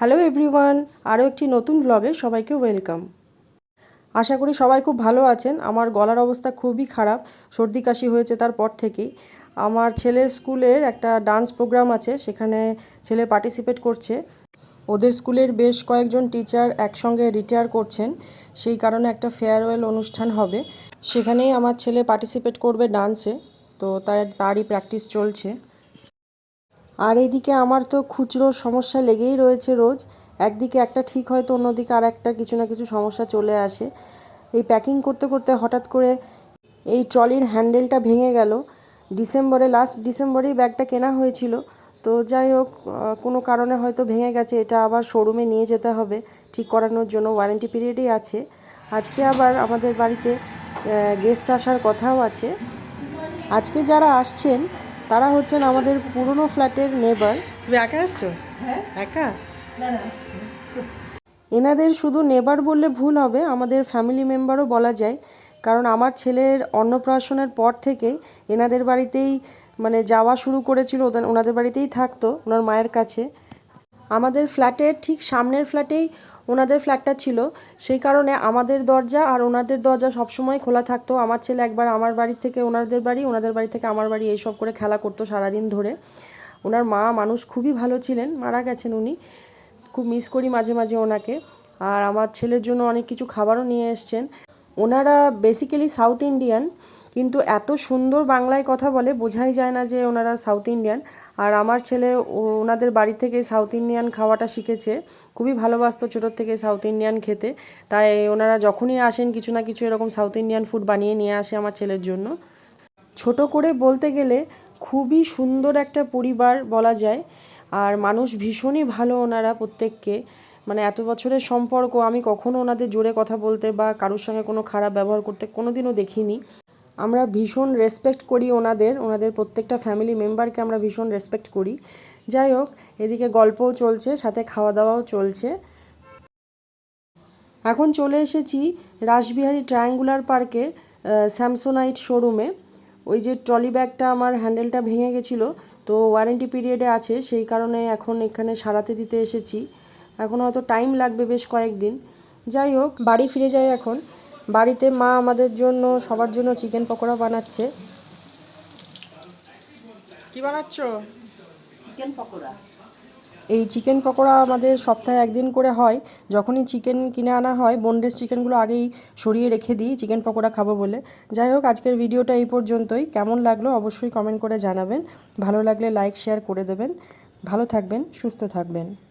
Hello everyone আরও একটি নতুন ব্লগে সবাইকে ওয়েলকাম আশা করি সবাই খুব ভালো আছেন। আমার গলার অবস্থা খুবই খারাপ, সর্দি কাশি হয়েছে তারপর থেকেই। আমার ছেলের স্কুলের একটা ডান্স প্রোগ্রাম আছে, সেখানে ছেলে পার্টিসিপেট করছে। ওদের স্কুলের বেশ কয়েকজন টিচার একসঙ্গে রিটায়ার করছেন, সেই কারণে একটা ফেয়ারওয়েল অনুষ্ঠান হবে। সেখানেই আমার ছেলে পার্টিসিপেট করবে ডান্সে তো তার, তারই প্র্যাকটিস চলছে। আর এইদিকে আমার তো খুচরো সমস্যা লেগেই রয়েছে রোজ। একদিকে একটা ঠিক হয় তো অন্যদিকে আর একটা কিছু না কিছু সমস্যা চলে আসে। এই প্যাকিং করতে করতে হঠাৎ করে এই ট্রলির হ্যান্ডেলটা ভেঙে গেল। ডিসেম্বরে লাস্ট ডিসেম্বরেই ব্যাগটা কেনা হয়েছিল। তো যাই হোক কোনো কারণে হয়তো ভেঙে গেছে, এটা আবার শোরুমে নিয়ে যেতে হবে। ঠিক করানোর জন্য ওয়ারেন্টি পিরিয়ডই আছে। আজকে আবার আমাদের বাড়িতে গেস্ট আসার কথাও আছে। আজকে যারা আসছেন তারা হচ্ছেন আমাদের পুরনো ফ্ল্যাটের নেবার। তুমি একা আসছো? হ্যাঁ। একা? না না আসছি। এনাদের শুধু নেবার বললে ভুল হবে আমাদের ফ্যামিলি মেম্বারও বলা যায়। কারণ আমার ছেলের অন্নপ্রাশনের পর থেকেই এনাদের বাড়িতেই মানে যাওয়া শুরু করেছিল ওদের ওনাদের বাড়িতেই থাকতো ওনার মায়ের কাছে। আমাদের ফ্ল্যাটের ঠিক সামনের ফ্ল্যাটেই ওনাদের ফ্ল্যাটটা ছিল। সেই কারণে আমাদের দরজা আর ওনাদের দরজা সবসময় খোলা থাকতো। আমার ছেলে একবার আমার বাড়ি থেকে ওনাদের বাড়ি ওনাদের বাড়ি থেকে আমার বাড়ি এইসব করে খেলা করতো সারাদিন ধরে। ওনার মা মানুষ খুবই ভালো ছিলেন, মারা গেছেন উনি। খুব মিস করি মাঝে মাঝে ওনাকে। আর আমার ছেলের জন্য অনেক কিছু খাবারও নিয়ে এসছেন। ওনারা বেসিক্যালি সাউথ ইন্ডিয়ান কিন্তু এত সুন্দর বাংলায় কথা বলে বোঝাই যায় না যে ওনারা সাউথ ইন্ডিয়ান। আর আমার ছেলে ওনাদের বাড়ি থেকে সাউথ ইন্ডিয়ান খাওয়াটা শিখেছে। খুবই ভালোবাসতো ছোটোর থেকে সাউথ ইন্ডিয়ান খেতে। তাই ওনারা যখনই আসেন কিছু না কিছু এরকম সাউথ ইন্ডিয়ান ফুড বানিয়ে নিয়ে আসে আমার ছেলের জন্য। ছোট করে বলতে গেলে খুবই সুন্দর একটা পরিবার বলা যায়। আর মানুষ ভীষণই ভালো ওনারা প্রত্যেককে। মানে এত বছরের সম্পর্ক, আমি কখনো ওনাদের জোরে কথা বলতে বা কারোর সঙ্গে কোনো খারাপ ব্যবহার করতে কোনোদিনও দেখিনি। আমরা ভীষণ রেসপেক্ট করি ওনাদের ওনাদের প্রত্যেকটা ফ্যামিলি মেম্বারকে আমরা ভীষণ রেসপেক্ট করি। যাই হোক, এদিকে গল্পও চলছে, সাথে খাওয়া দাওয়াও চলছে। এখন চলে এসেছি রাসবিহারী ট্রায়াঙ্গুলার পার্কের স্যামসোনাইট শোরুমে ওই যে ট্রলি ব্যাগটা আমার হ্যান্ডেলটা ভেঙে গেছিল, তো ওয়ারেন্টি পিরিয়ডে আছে, সেই কারণে এখন এখানে সারাতে দিতে এসেছি। এখন হয়তো টাইম লাগবে বেশ কয়েকদিন। যাই হোক, বাড়ি ফিরে যাই এখন। বাড়িতে মা আমাদের জন্য সবার জন্য চিকেন পকোড়া বানাচ্ছে। কি বানাচ্ছ? চিকেন পকোড়া। এই চিকেন পকোড়া আমাদের সপ্তাহে একদিন করে হয়। যখনই চিকেন কিনে আনা হয় বোনলেস চিকেনগুলো আগেই সরিয়ে রেখে দিই চিকেন পকোড়া খাব বলে। যাই হোক আজকের ভিডিওটা এই পর্যন্তই। কেমন লাগল অবশ্যই কমেন্ট করে জানাবেন। ভালো লাগলে লাইক শেয়ার করে দেবেন। ভালো থাকবেন সুস্থ থাকবেন।